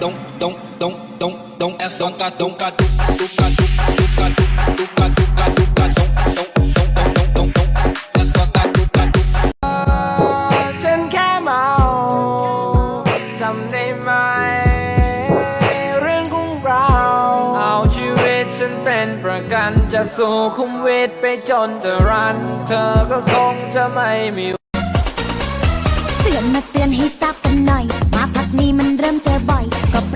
don't don't don't don't don't é só ca don't ca tu tu ca tu tu ca tu tu ca tu ca tu ca don't don't don't don't don't don't é só ca tu ca tu ฉันแค่เมาจำได้ไหม เรื่องของเรา เอาชีวิตฉันเป็นประกันจะสู้คุมวิตไปจนจะรัน เธอก็คงจะไม่มีเตื อนมาเตือนให้ทราบกันหน่อย มาพักนี้มันเริ่มเจอบ่อย ก็เจ